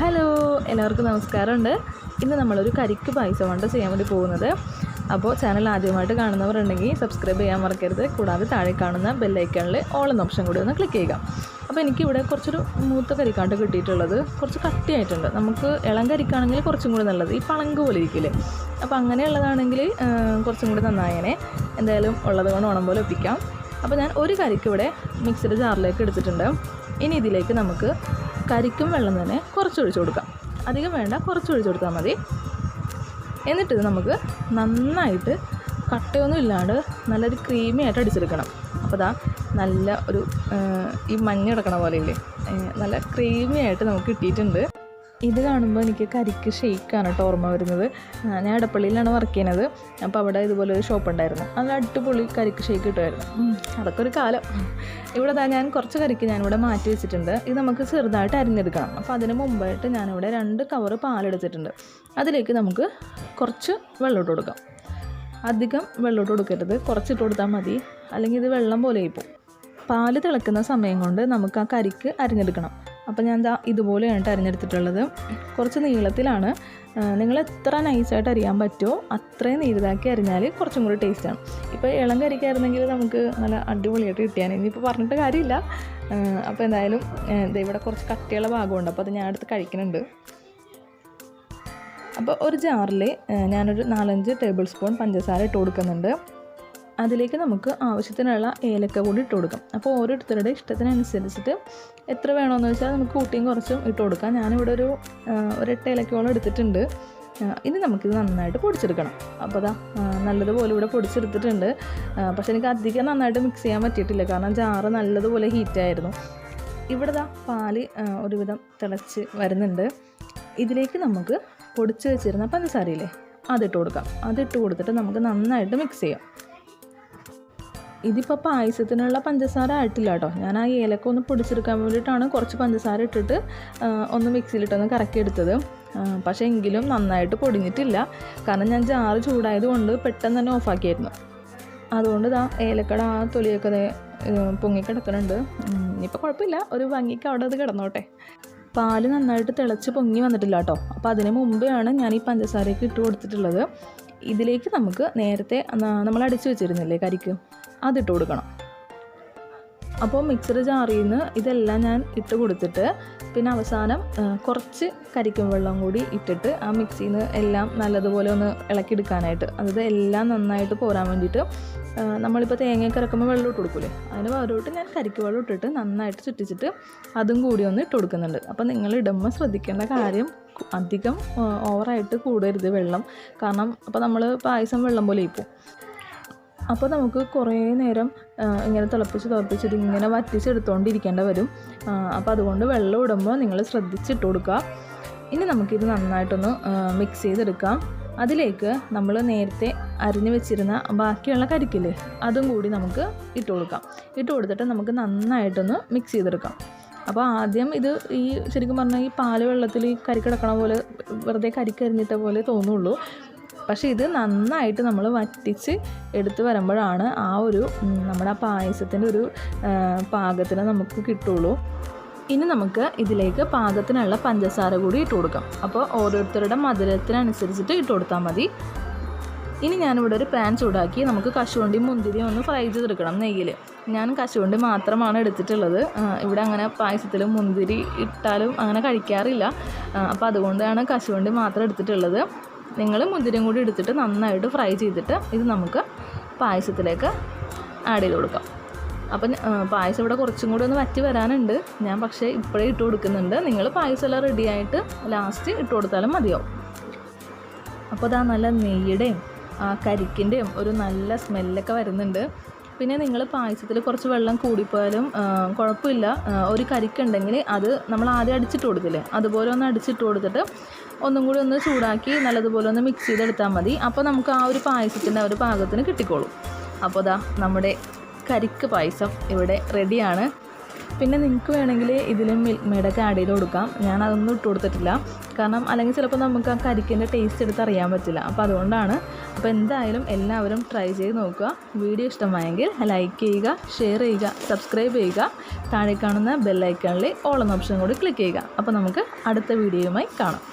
Hello എല്ലാവർക്കും നമസ്കാരമുണ്ട്. ഇന്ന് നമ്മളൊരു കരിക്ക് പായസമാണ് ചെയ്യാൻ വേണ്ടി പോകുന്നത്. അപ്പോൾ ചാനൽ ആദ്യമായിട്ട് കാണുന്നവരുണ്ടെങ്കിൽ സബ്സ്ക്രൈബ് ചെയ്യാൻ മറക്കരുത്. കൂടാതെ താഴെ കാണുന്ന ബെല്ലൈക്കണിൽ ഓൾ എന്ന ഓപ്ഷൻ കൂടി ഒന്ന് ക്ലിക്ക് ചെയ്യുക. അപ്പോൾ എനിക്കിവിടെ കുറച്ചൊരു മൂത്ത കരിക്കാണ്ട് കിട്ടിയിട്ടുള്ളത്. കുറച്ച് കട്ടിയായിട്ടുണ്ട്. നമുക്ക് ഇളം കരിക്കാണെങ്കിൽ കുറച്ചും കൂടി നല്ലത്. ഈ പളങ്ക് പോലെ ഇരിക്കില്ലേ? അപ്പോൾ അങ്ങനെയുള്ളതാണെങ്കിൽ കുറച്ചും കൂടി നന്നായേനെ. എന്തായാലും ഉള്ളത് കൊണ്ട് ഓണം പോലെ ഒപ്പിക്കാം. അപ്പോൾ ഞാൻ ഒരു കരിക്ക് ഇവിടെ മിക്സിയുടെ ജാറിലേക്ക് എടുത്തിട്ടുണ്ട്. ഇനി ഇതിലേക്ക് നമുക്ക് കരിക്കും വെള്ളം തന്നെ കുറച്ച് കൊടുക്കാം. അധികം വേണ്ട കുറച്ച് കൊടുത്താൽ മതി. എന്നിട്ടിത് നമുക്ക് നന്നായിട്ട് കട്ടയൊന്നും ഇല്ലാണ്ട് നല്ലൊരു ക്രീമി ആയിട്ട് അടിച്ചെടുക്കണം. അപ്പോൾ ദാ നല്ല ഒരു ഈ മഞ്ഞ കിടക്കണ പോലെയില്ലേ? ഏ, നല്ല ക്രീമി ആയിട്ട് നമുക്ക് കിട്ടിയിട്ടുണ്ട്. ഇത് കാണുമ്പോൾ എനിക്ക് കരിക്ക് ഷെയ്ക്കാണ് കേട്ടോ ഓർമ്മ വരുന്നത്. ഞാൻ ഇടപ്പള്ളിയിലാണ് വർക്ക് ചെയ്യുന്നത് അപ്പോൾ അവിടെ ഇതുപോലൊരു ഷോപ്പ് ഉണ്ടായിരുന്നു. നല്ല അടിപൊളി കരിക്ക് ഷെയ്ക്ക് കിട്ടുമായിരുന്നു. അതൊക്കെ ഒരു കാലം. ഇവിടെ താ ഞാൻ കുറച്ച് കരിക്ക് ഞാനിവിടെ മാറ്റി വെച്ചിട്ടുണ്ട്. ഇത് നമുക്ക് ചെറുതായിട്ട് അരിഞ്ഞെടുക്കണം. അപ്പോൾ അതിന് മുമ്പായിട്ട് ഞാനിവിടെ രണ്ട് കവറ് പാലെടുത്തിട്ടുണ്ട്. അതിലേക്ക് നമുക്ക് കുറച്ച് വെള്ളം ഇട്ട് കൊടുക്കാം. അധികം വെള്ളം ഇട്ട് കൊടുക്കരുത്. കുറച്ചിട്ട് കൊടുത്താൽ മതി. അല്ലെങ്കിൽ ഇത് വെള്ളം പോലെ ആയിപ്പോൾ പാൽ തിളക്കുന്ന സമയം കൊണ്ട് നമുക്ക് ആ കരിക്ക് അരിഞ്ഞെടുക്കണം. അപ്പോൾ ഞാൻ ദാ ഇതുപോലെയാണ് ട്ടോ അരിഞ്ഞെടുത്തിട്ടുള്ളത് കുറച്ച് നീളത്തിലാണ്. നിങ്ങൾ എത്ര നൈസായിട്ട് അരിയാൻ പറ്റുമോ അത്രയും നീരിതാക്കി അരിഞ്ഞാൽ കുറച്ചും കൂടി ടേസ്റ്റാണ് ഇപ്പോൾ ഇളം കരിക്കായിരുന്നെങ്കിൽ നമുക്ക് നല്ല അടിപൊളിയായിട്ട് കിട്ടിയാൽ ഇനിയിപ്പോൾ പറഞ്ഞിട്ട് കാര്യമില്ല. അപ്പോൾ എന്തായാലും ഇവിടെ കുറച്ച് കട്ടിയുള്ള ഭാഗമുണ്ട്. അപ്പോൾ അത് ഞാൻ എടുത്ത് കഴിക്കുന്നുണ്ട്. അപ്പോൾ ഒരു ജാറിൽ ഞാനൊരു നാലഞ്ച് ടേബിൾ സ്പൂൺ പഞ്ചസാര ഇട്ട് കൊടുക്കുന്നുണ്ട്. അതിലേക്ക് നമുക്ക് ആവശ്യത്തിനുള്ള ഏലക്ക കൂടി ഇട്ട് കൊടുക്കാം. അപ്പോൾ ഓരോരുത്തരുടെ ഇഷ്ടത്തിനനുസരിച്ചിട്ട് എത്ര വേണമെന്ന് വെച്ചാൽ നമുക്ക് കൂട്ടിയും കുറച്ചും ഇട്ട് കൊടുക്കാം. ഞാനിവിടെ ഒരു ഒരെട്ട് ഏലക്കയോളം എടുത്തിട്ടുണ്ട്. ഇനി നമുക്കിത് നന്നായിട്ട് പൊടിച്ചെടുക്കണം. അപ്പോൾ അതാ നല്ലതുപോലെ ഇവിടെ പൊടിച്ചെടുത്തിട്ടുണ്ട്. പക്ഷേ എനിക്ക് അധികം നന്നായിട്ട് മിക്സ് ചെയ്യാൻ പറ്റിയിട്ടില്ല. കാരണം ജാറ് നല്ലതുപോലെ ഹീറ്റായിരുന്നു ഇവിടെ ദാ പാൽ ഒരുവിധം തിളച്ച് വരുന്നുണ്ട്. ഇതിലേക്ക് നമുക്ക് പൊടിച്ച് വെച്ചിരുന്ന പഞ്ചസാരയില്ലേ അതിട്ട് കൊടുക്കാം. അതിട്ട് കൊടുത്തിട്ട് നമുക്ക് നന്നായിട്ട് മിക്സ് ചെയ്യാം. ഇതിപ്പോൾ പായസത്തിനുള്ള പഞ്ചസാര ആയിട്ടില്ല കേട്ടോ. ഞാൻ ആ ഏലക്ക ഒന്ന് പൊടിച്ചെടുക്കാൻ വേണ്ടിയിട്ടാണ് കുറച്ച് പഞ്ചസാര ഇട്ടിട്ട് ഒന്ന് മിക്സിയിലിട്ടൊന്ന് കറക്കിയെടുത്തത്. പക്ഷേ എങ്കിലും നന്നായിട്ട് പൊടിഞ്ഞിട്ടില്ല. കാരണം ഞാൻ ജാറ് ചൂടായത് കൊണ്ട് പെട്ടെന്ന് തന്നെ ഓഫാക്കിയായിരുന്നു. അതുകൊണ്ട് ഇതാ ഏലക്കട ആ തൊലിയൊക്കെ പൊങ്ങിക്കിടക്കുന്നുണ്ട് ഇനിയിപ്പോൾ കുഴപ്പമില്ല. ഒരു ഭംഗിക്ക് അവിടെ അത് കിടന്നോട്ടെ. പാൽ നന്നായിട്ട് തിളച്ച് പൊങ്ങി വന്നിട്ടില്ല കേട്ടോ. അപ്പോൾ അതിന് മുമ്പെയാണ് ഞാൻ ഈ പഞ്ചസാരയൊക്കെ ഇട്ട് കൊടുത്തിട്ടുള്ളത്. ഇതിലേക്ക് നമുക്ക് നേരത്തെ നമ്മൾ അടിച്ചു വെച്ചിരുന്നില്ലേ കരിക്ക്? അതിട്ട് കൊടുക്കണം. അപ്പോൾ മിക്സർ ജാറിൽ നിന്ന് ഇതെല്ലാം ഞാൻ ഇട്ട് കൊടുത്തിട്ട് പിന്നെ അവസാനം കുറച്ച് കരിക്കും വെള്ളം കൂടി ഇട്ടിട്ട് ആ മിക്സിയിൽ നിന്ന് എല്ലാം നല്ലതുപോലെ ഒന്ന് ഇളക്കിയെടുക്കാനായിട്ട് അതായത് എല്ലാം നന്നായിട്ട് പോരാൻ വേണ്ടിയിട്ട് നമ്മളിപ്പോൾ തേങ്ങയൊക്കെ ഇറക്കുമ്പോൾ വെള്ളം ഇട്ട് കൊടുക്കൂലേ? അതിന് പകരമായിട്ട് ഞാൻ കരിക്ക് വെള്ളം ഇട്ടിട്ട് നന്നായിട്ട് ചുറ്റിച്ചിട്ട് അതും കൂടി ഒന്ന് ഇട്ട് കൊടുക്കുന്നുണ്ട്. അപ്പോൾ നിങ്ങൾ ഇടുമ്പോൾ ശ്രദ്ധിക്കേണ്ട കാര്യം അധികം ഓവറായിട്ട് കൂടരുത് വെള്ളം. കാരണം അപ്പോൾ നമ്മൾ പായസം വെള്ളം പോലെ ഇപ്പോവും അപ്പോൾ നമുക്ക് കുറേ നേരം ഇങ്ങനെ തിളപ്പിച്ച് തിളപ്പിച്ച് ഇങ്ങനെ വറ്റിച്ചെടുത്തുകൊണ്ടിരിക്കേണ്ട വരും. അപ്പോൾ അതുകൊണ്ട് വെള്ളം ഇടുമ്പോൾ നിങ്ങൾ ശ്രദ്ധിച്ചിട്ട് കൊടുക്കുക. ഇനി നമുക്കിത് നന്നായിട്ടൊന്ന് മിക്സ് ചെയ്തെടുക്കാം. അതിലേക്ക് നമ്മൾ നേരത്തെ അരിഞ്ഞു വെച്ചിരുന്ന ബാക്കിയുള്ള കരിക്കില്ലേ അതും കൂടി നമുക്ക് ഇട്ട് കൊടുക്കാം. ഇട്ട് കൊടുത്തിട്ട് നമുക്ക് നന്നായിട്ടൊന്ന് മിക്സ് ചെയ്തെടുക്കാം. അപ്പോൾ ആദ്യം ഇത് ഈ ശരിക്കും പറഞ്ഞാൽ ഈ പാൽ വെള്ളത്തിൽ ഈ കരി കിടക്കണ പോലെ വെറുതെ കരിക്കരിഞ്ഞിട്ട പോലെ തോന്നുള്ളൂ. പക്ഷേ ഇത് നന്നായിട്ട് നമ്മൾ വറ്റിച്ച് എടുത്തു വരുമ്പോഴാണ് ആ ഒരു നമ്മുടെ ആ പായസത്തിന്റെ ഒരു പാകത്തിന് നമുക്ക് കിട്ടുള്ളൂ. ഇനി നമുക്ക് ഇതിലേക്ക് പാകത്തിനുള്ള പഞ്ചസാര കൂടി ഇട്ട് കൊടുക്കാം. അപ്പോൾ ഓരോരുത്തരുടെ മധുരത്തിനനുസരിച്ചിട്ട് ഇട്ട് കൊടുത്താൽ മതി. ഇനി ഞാനിവിടെ ഒരു പാൻ ചൂടാക്കി നമുക്ക് കശുവണ്ടി മുന്തിരി ഒന്ന് ഫ്രൈ ചെയ്തെടുക്കണം നെയ്യിൽ ഞാൻ കശുവണ്ടി മാത്രമാണ് എടുത്തിട്ടുള്ളത്. ഇവിടെ അങ്ങനെ പായസത്തിൽ മുന്തിരി ഇട്ടാലും അങ്ങനെ കഴിക്കാറില്ല. അപ്പോൾ അതുകൊണ്ടാണ് കശുവണ്ടി മാത്രം എടുത്തിട്ടുള്ളത്. നിങ്ങൾ മുന്തിരിയും കൂടി എടുത്തിട്ട് നന്നായിട്ട് ഫ്രൈ ചെയ്തിട്ട് ഇത് നമുക്ക് പായസത്തിലേക്ക് ആഡ് ചെയ്ത് കൊടുക്കാം. അപ്പം പായസം ഇവിടെ കുറച്ചും കൂടി ഒന്ന് വറ്റി വരാനുണ്ട്. ഞാൻ പക്ഷേ ഇപ്പോഴേ ഇട്ട് കൊടുക്കുന്നുണ്ട്. നിങ്ങൾ പായസം റെഡിയായിട്ട് റെഡി ലാസ്റ്റ് ഇട്ട് കൊടുത്താലും മതിയാവും. അപ്പോൾ അതാ നല്ല നെയ്യുടെയും കരിക്കിന്റെയും ഒരു നല്ല സ്മെല്ലൊക്കെ വരുന്നുണ്ട്. പിന്നെ നിങ്ങൾ പായസത്തിൽ കുറച്ച് വെള്ളം കൂടിപ്പോയാലും ആ, കുഴപ്പമില്ല. ഒരു കരിക്കുണ്ടെങ്കിൽ അത് നമ്മൾ ആദ്യം അടിച്ചിട്ട് കൊടുത്തില്ലേ അതുപോലെ ഒന്ന് അടിച്ചിട്ട് കൊടുത്തിട്ട് ഒന്നും കൂടി ഒന്ന് ചൂടാക്കി നല്ലതുപോലെ ഒന്ന് മിക്സ് ചെയ്തെടുത്താൽ മതി. അപ്പോൾ നമുക്ക് ആ ഒരു പായസത്തിന്റെ ആ ഒരു പാകത്തിന് കിട്ടിക്കോളും. അപ്പോൾ ദാ നമ്മുടെ കരിക്ക് പായസം ഇവിടെ റെഡിയാണ് പിന്നെ നിങ്ങൾക്ക് വേണമെങ്കിൽ ഇതിൽ മിൽക്ക് മെയ്ഡൊക്കെ ആഡ് ചെയ്ത് കൊടുക്കാം. ഞാൻ അതൊന്നും ഇട്ട് കൊടുത്തിട്ടില്ല. കാരണം അല്ലെങ്കിൽ ചിലപ്പോൾ നമുക്ക് ആ കരിക്കിന്റെ ടേസ്റ്റ് എടുത്ത് അറിയാൻ പറ്റില്ല. അപ്പോൾ അതുകൊണ്ടാണ്. അപ്പോൾ എന്തായാലും എല്ലാവരും ട്രൈ ചെയ്ത് നോക്കുക. വീഡിയോ ഇഷ്ടമായെങ്കിൽ ലൈക്ക് ചെയ്യുക ഷെയർ ചെയ്യുക സബ്സ്ക്രൈബ് ചെയ്യുക. താഴെ കാണുന്ന ബെല്ലൈക്കണിൽ ഓൾ എന്ന ഓപ്ഷൻ കൂടി ക്ലിക്ക് ചെയ്യുക. അപ്പോൾ നമുക്ക് അടുത്ത വീഡിയോയുമായി കാണാം.